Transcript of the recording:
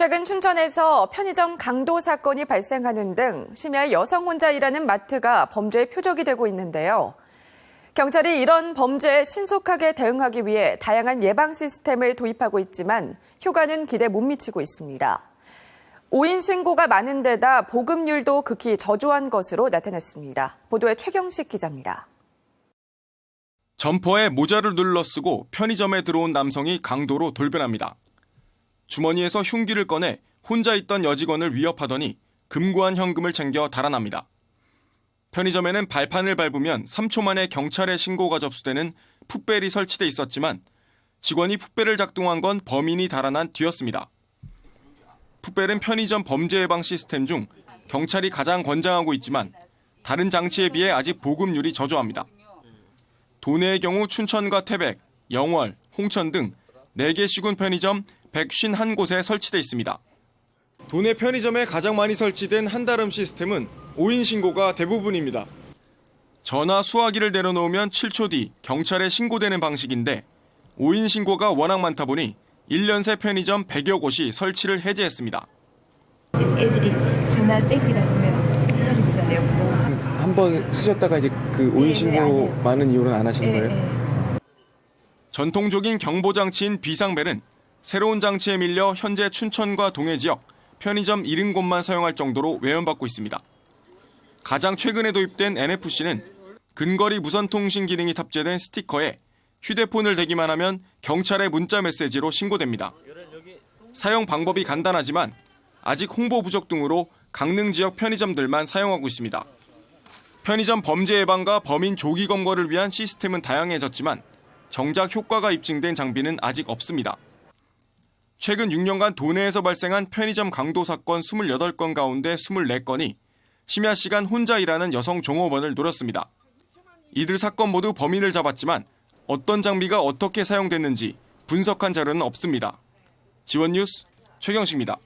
최근 춘천에서 편의점 강도 사건이 발생하는 등 심야 여성 혼자 일하는 마트가 범죄의 표적이 되고 있는데요. 경찰이 이런 범죄에 신속하게 대응하기 위해 다양한 예방 시스템을 도입하고 있지만 효과는 기대 못 미치고 있습니다. 오인 신고가 많은 데다 보급률도 극히 저조한 것으로 나타났습니다. 보도에 최경식 기자입니다. 점퍼에 모자를 눌러 쓰고 편의점에 들어온 남성이 강도로 돌변합니다. 주머니에서 흉기를 꺼내 혼자 있던 여직원을 위협하더니 금고한 현금을 챙겨 달아납니다. 편의점에는 발판을 밟으면 3초 만에 경찰에 신고가 접수되는 풋벨이 설치돼 있었지만 직원이 풋벨을 작동한 건 범인이 달아난 뒤였습니다. 풋벨은 편의점 범죄 예방 시스템 중 경찰이 가장 권장하고 있지만 다른 장치에 비해 아직 보급률이 저조합니다. 도내의 경우 춘천과 태백, 영월, 홍천 등 4개 시군 편의점 151곳에 설치돼 있습니다. 도내 편의점에 가장 많이 설치된 한달음 시스템은 5인 신고가 대부분입니다. 전화 수화기를 내려놓으면 7초 뒤 경찰에 신고되는 방식인데 5인 신고가 워낙 많다 보니 1년 새 편의점 100여 곳이 설치를 해제했습니다. 애들이 전화 땡기다 보면 떨어지잖아요. 한번 쓰셨다가 이제 그 오인 네, 신고 네, 아니요. 많은 이유는 안 하시는 예, 거예요? 예. 전통적인 경보 장치인 비상벨은 새로운 장치에 밀려 현재 춘천과 동해 지역 편의점 70곳만 사용할 정도로 외연받고 있습니다. 가장 최근에 도입된 NFC는 근거리 무선통신 기능이 탑재된 스티커에 휴대폰을 대기만 하면 경찰의 문자 메시지로 신고됩니다. 사용 방법이 간단하지만 아직 홍보 부족 등으로 강릉 지역 편의점들만 사용하고 있습니다. 편의점 범죄 예방과 범인 조기 검거를 위한 시스템은 다양해졌지만 정작 효과가 입증된 장비는 아직 없습니다. 최근 6년간 도내에서 발생한 편의점 강도 사건 28건 가운데 24건이 심야 시간 혼자 일하는 여성 종업원을 노렸습니다. 이들 사건 모두 범인을 잡았지만 어떤 장비가 어떻게 사용됐는지 분석한 자료는 없습니다. 지원 뉴스 최경식입니다.